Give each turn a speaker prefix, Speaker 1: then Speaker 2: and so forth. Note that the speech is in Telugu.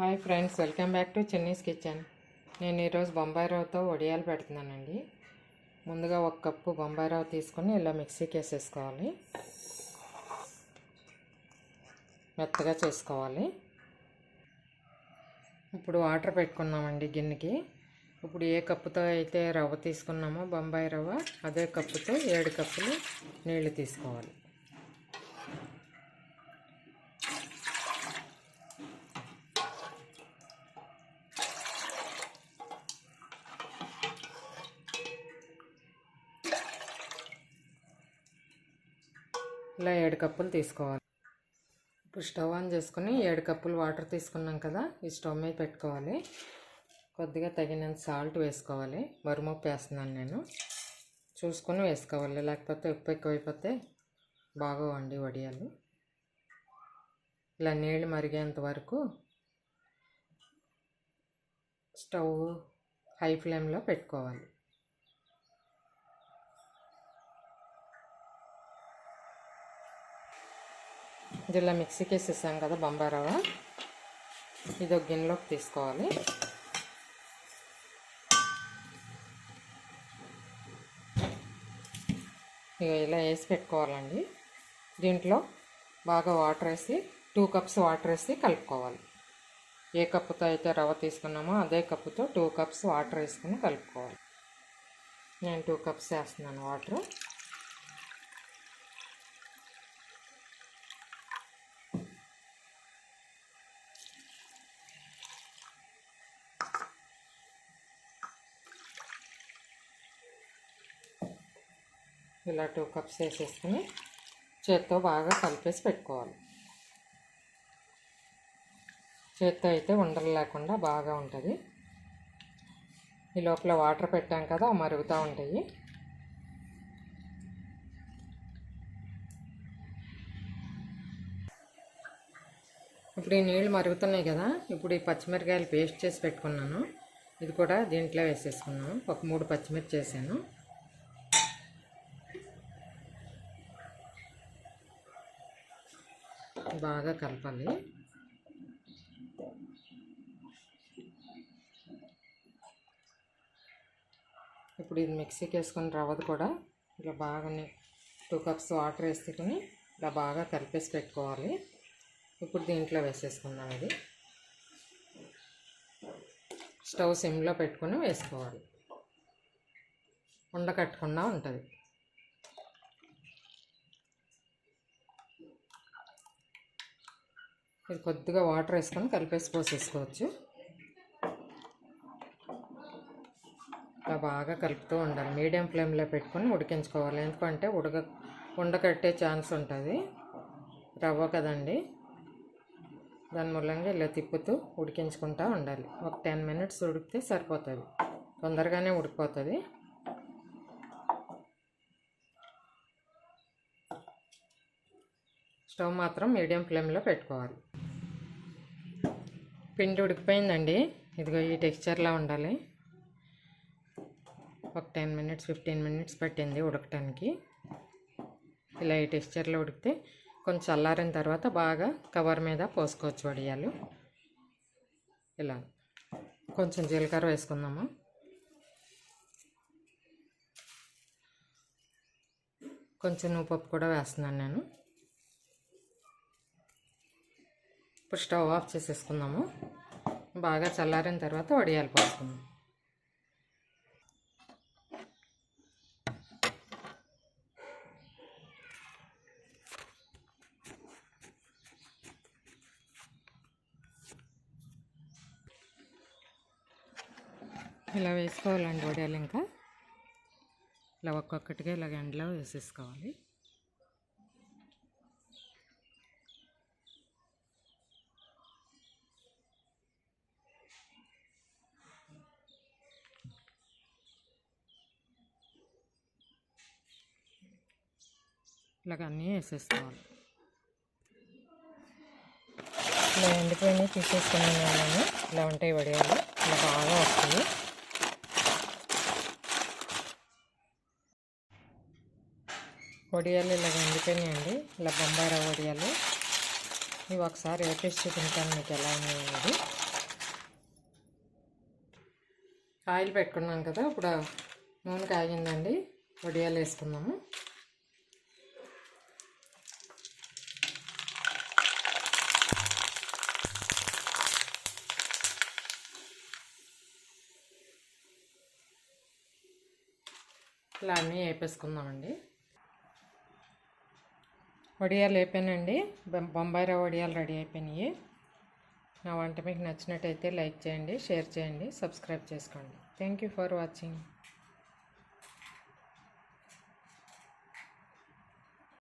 Speaker 1: Hi friends welcome back to Chenni's kitchen. నేను ఈరోజు బొంబాయి రవ్వతో వడియాలు పెడుతున్నానండి. ముందుగా ఒక కప్పు బొంబాయి రవ్వ తీసుకొని ఇలా మిక్సీకి వేసేసుకోవాలి మెత్తగా చేసుకోవాలి. ఇప్పుడు వాటర్ పెట్టుకున్నామండి గిన్నెకి. ఇప్పుడు ఏ కప్పుతో అయితే రవ్వ తీసుకున్నామో బొంబాయి రవ్వ అదే కప్పుతో ఏడు కప్పులు నీళ్ళు తీసుకోవాలి. ఇలా ఏడు కప్పులు తీసుకోవాలి. ఇప్పుడు స్టవ్ ఆన్ చేసుకుని ఏడు కప్పులు వాటర్ తీసుకున్నాం కదా ఈ స్టవ్ మీద పెట్టుకోవాలి. కొద్దిగా తగినంత సాల్ట్ వేసుకోవాలి. మరుమొప్పు వేస్తున్నాను నేను. చూసుకొని వేసుకోవాలి. లేకపోతే ఉప్పు ఎక్కువైపోతే బాగోవండి వడియాలు. ఇలా నీళ్ళు మరిగేంత వరకు స్టవ్ హై ఫ్లేమ్లో పెట్టుకోవాలి. ఇది ఇలా మిక్సీకి వేసేసాం కదా బొంబాయి రవ్వ ఇది ఒక గిన్నెలోకి తీసుకోవాలి. ఇక ఇలా వేసి పెట్టుకోవాలండి. దీంట్లో బాగా వాటర్ వేసి టూ కప్స్ వాటర్ వేసి కలుపుకోవాలి. ఏ కప్పుతో అయితే రవ్వ తీసుకున్నామో అదే కప్పుతో టూ కప్స్ వాటర్ వేసుకుని కలుపుకోవాలి. నేను టూ కప్స్ వేస్తున్నాను వాటర్. ఇలా టూ కప్స్ వేసేసుకుని చేత్తో బాగా కలిపేసి పెట్టుకోవాలి. చేత్తో అయితే ఉండలు లేకుండా బాగా ఉంటుంది. ఈ లోపల వాటర్ పెట్టాం కదా అవి మరుగుతూ ఉంటాయి. ఇప్పుడు ఈ నీళ్ళు మరుగుతున్నాయి కదా ఇప్పుడు ఈ పచ్చిమిరకాయలు పేస్ట్ చేసి పెట్టుకున్నాను. ఇది కూడా దీంట్లో వేసేసుకున్నాను. ఒక మూడు పచ్చిమిర్చి చేశాను బాగా కలపాలి. ఇప్పుడు ఇది మిక్సీకి వేసుకుని రవ్వది కూడా ఇలా బాగా టూ కప్స్ వాటర్ వేసుకుని ఇలా బాగా కలిపేసి పెట్టుకోవాలి. ఇప్పుడు దీంట్లో వేసేసుకుందాం ఇది. స్టవ్ సిమ్లో పెట్టుకొని వేసుకోవాలి. ఉండకట్టకుండా ఉంటుంది. ఇది కొద్దిగా వాటర్ వేసుకొని కలిపేసి పోసేసుకోవచ్చు. ఇలా బాగా కలుపుతూ ఉండాలి. మీడియం ఫ్లేమ్లో పెట్టుకొని ఉడికించుకోవాలి. ఎందుకంటే ఉడక ఉండకట్టే ఛాన్స్ ఉంటుంది. రవ్వ కదండి. దాని మూలంగా ఇలా తిప్పుతూ ఉడికించుకుంటూ ఉండాలి. ఒక టెన్ మినిట్స్ ఉడికితే సరిపోతుంది. తొందరగానే ఉడికిపోతుంది. స్టవ్ మాత్రం మీడియం ఫ్లేమ్లో పెట్టుకోవాలి. పిండి ఉడికిపోయిందండి. ఇదిగో ఈ టెక్స్చర్లా ఉండాలి. ఒక టెన్ మినిట్స్ ఫిఫ్టీన్ మినిట్స్ పట్టింది ఉడకటానికి. ఇలా ఈ టెక్స్చర్లో ఉడికితే కొంచెం చల్లారిన తర్వాత బాగా కవర్ మీద పోసుకోవచ్చు వడియాలు. ఇలా కొంచెం జీలకర్ర వేసుకుందాము. కొంచెం నువ్వు పప్పు కూడా వేస్తున్నాను నేను. ఇప్పుడు స్టవ్ ఆఫ్ చేసేసుకుందాము. బాగా చల్లారిన తర్వాత వడియాలు పోసుకుందాం. ఇలా వేసుకోవాలండి వడియాలు ఇంకా. ఇలా ఒక్కొక్కటిగా ఇలాగ ఎండలో వేసేసుకోవాలి. ఇలాగ అన్నీ వేసేసుకోవాలి. ఇలా ఎండిపోయి తీసేసుకున్నాను నేను. ఇలా ఉంటాయి వడియాలు. ఇలా బాగా వస్తుంది వడియాలు ఇలా ఎండిపోయినాయండి. ఇలా బొంబాయి రవ్వ వడియాలు. ఇవి ఒకసారి వేపేసి చూపించాను మీకు ఎలా ఉన్నాయండి ఆయిల్ పెట్టుకున్నాం కదా ఇప్పుడు నూనె కాగిందండి. వడియాలు వేసుకున్నాము. ఇలా అన్నీ వేపేసుకుందామండి. వడియాలు అయిపోయినండి బొంబాయి రవ్వ వడియాలు రెడీ అయిపోయినాయి. నా వంట మీకు నచ్చినట్టయితే లైక్ చేయండి షేర్ చేయండి సబ్స్క్రైబ్ చేసుకోండి. Thank you for watching.